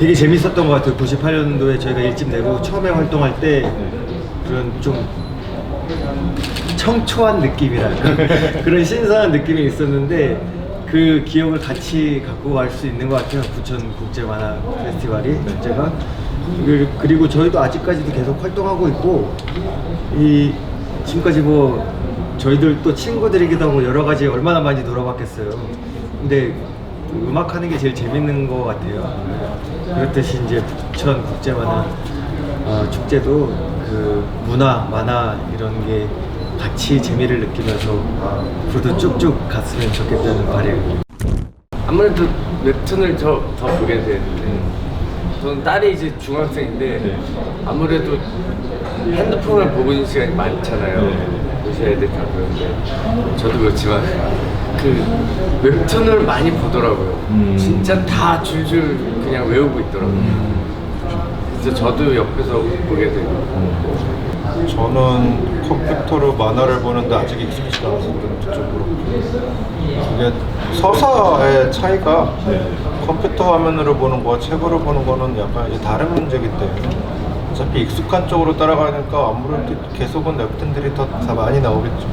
되게 재밌었던 것 같아요. 98년도에 저희가 일집 내고 처음에 활동할 때 그런 좀 청초한 느낌이랄까 그런 신선한 느낌이 있었는데 그 기억을 같이 갖고 갈 수 있는 것 같아요. 부천 국제 만화 페스티벌이 축제가 그- 그리고 저희도 아직까지도 계속 활동하고 있고 이 지금까지 뭐 저희들 또 친구들이기도 하고 여러 가지 얼마나 많이 놀아봤겠어요. 근데 음악 하는 게 제일 재밌는 것 같아요. 그렇듯이 이제 부천 국제 만화 어, 축제도 그 문화, 만화 이런 게 같이 재미를 느끼면서 앞으로도 쭉쭉 갔으면 좋겠다는 바람. 아무래도 웹툰을 더, 더 보게 되는데 저는 딸이 이제 중학생인데 아무래도 핸드폰을 보고 있는 시간이 많잖아요. 요새 애들 다 그런데. 저도 그렇지만 그 웹툰을 많이 보더라고요. 진짜 다 줄줄 그냥 외우고 있더라고요. 그래서 저도 옆에서 보게 되고. 저는 컴퓨터로 만화를 보는데 아직 익숙하지 좀 그렇고 이게 서사의 차이가 컴퓨터 화면으로 보는 거와 책으로 보는 거는 약간 이제 다른 문제이기 때문에 어차피 익숙한 쪽으로 따라가니까 아무래도 계속은 웹툰들이 더, 더 많이 나오겠죠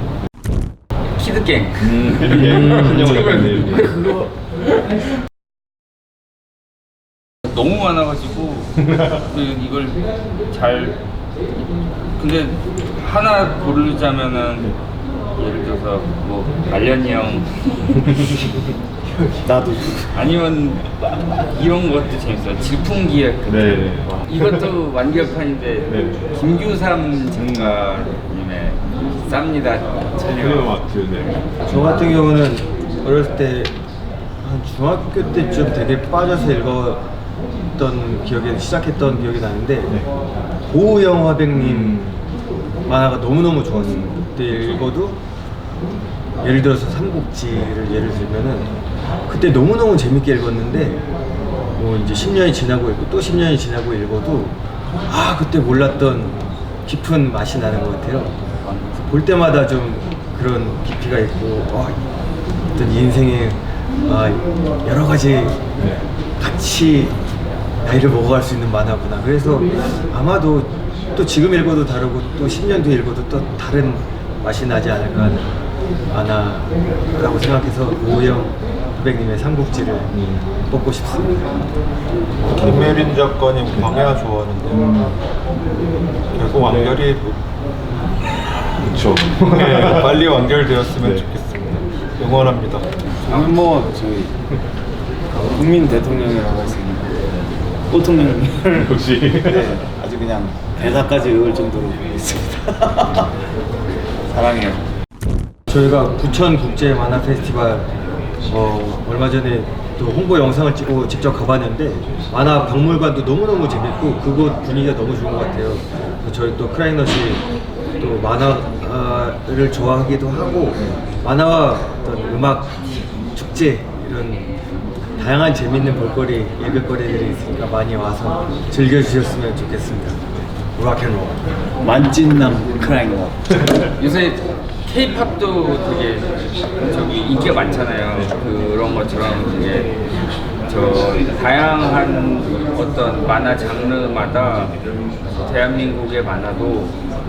키드갱 그거. 너무 많아가지고 그 이걸 잘 근데 하나 고르자면은 예를 들어서 뭐 말년이 형. 나도. 아니면 이런 것도 재밌어요. 질풍기획. 네. 이것도 완결판인데 네. 김규삼 작가님의 쌉니다 네. 저 같은 경우는 어렸을 때 한 중학교 때쯤 되게 빠져서 읽었던 기억이 시작했던 기억이 나는데 고우영 화백님 만화가 너무너무 좋았어요. 그때 읽어도 예를 들어서 삼국지를 예를 들면은 그때 너무너무 재밌게 읽었는데 뭐 이제 10년이 지나고 읽고 또 10년이 지나고 읽어도 아 그때 몰랐던 깊은 맛이 나는 것 같아요. 볼 때마다 좀 그런 깊이가 있고 와, 어떤 인생의 아, 여러 가지 같이 나이를 먹어갈 수 있는 만화구나. 그래서 아마도 또 지금 읽어도 다르고 또 10년 뒤에 읽어도 또 다른 맛이 나지 않을까 하는 만화라고 생각해서 오영 후백님의 삼국지를 뽑고 싶습니다. 김혜린 작가님 광야 좋아하는데 결국 완결이 뭐- 그쵸. 네, 빨리 완결되었으면 네. 좋겠습니다 응원합니다 저는 뭐 저희 국민 대통령이라고 했습니다. 보통령 역시. 네, 아주 그냥 대사까지 외울 정도로 있습니다. 사랑해요. 저희가 부천 국제 만화 페스티벌 어, 얼마 전에 또 홍보 영상을 찍고 직접 가봤는데 만화 박물관도 너무너무 재밌고 그곳 분위기가 너무 좋은 것 같아요. 그래서 저희 또 크라이너시 또 만화를 좋아하기도 하고 만화와 어떤 음악 축제 이런 다양한 재밌는 볼거리 예별거리들이 있으니까 많이 와서 즐겨주셨으면 좋겠습니다. 락앤롤. 만찢남 크라잉업. 요새 K-팝도 되게 저기 인기가 많잖아요. 그런 것처럼 되게 저 다양한 어떤 만화 장르마다 대한민국의 만화도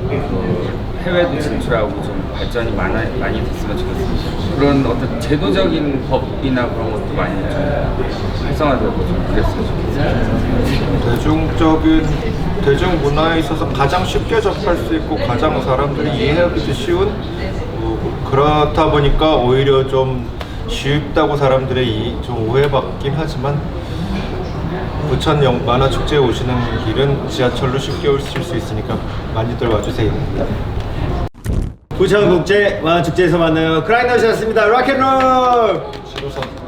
그 해외도 진출하고 좀 발전이 많아, 많이 됐으면 좋겠습니다. 그런 어떤 제도적인 법이나 그런 것도 많이 좀 활성화되고 좀 그랬으면 좋겠습니다. 대중적인 대중 문화에 있어서 가장 쉽게 접할 수 있고 가장 사람들이 이해하기도 쉬운 뭐 그렇다 보니까 오히려 좀 쉽다고 사람들의 이, 좀 오해받긴 하지만 부천 영 만화 축제에 오시는 길은 지하철로 쉽게 오실 수 있으니까 많이들 와주세요. 부천 국제 만화 축제에서 만나요. 크라이너시였습니다. 락앤롤. 시로선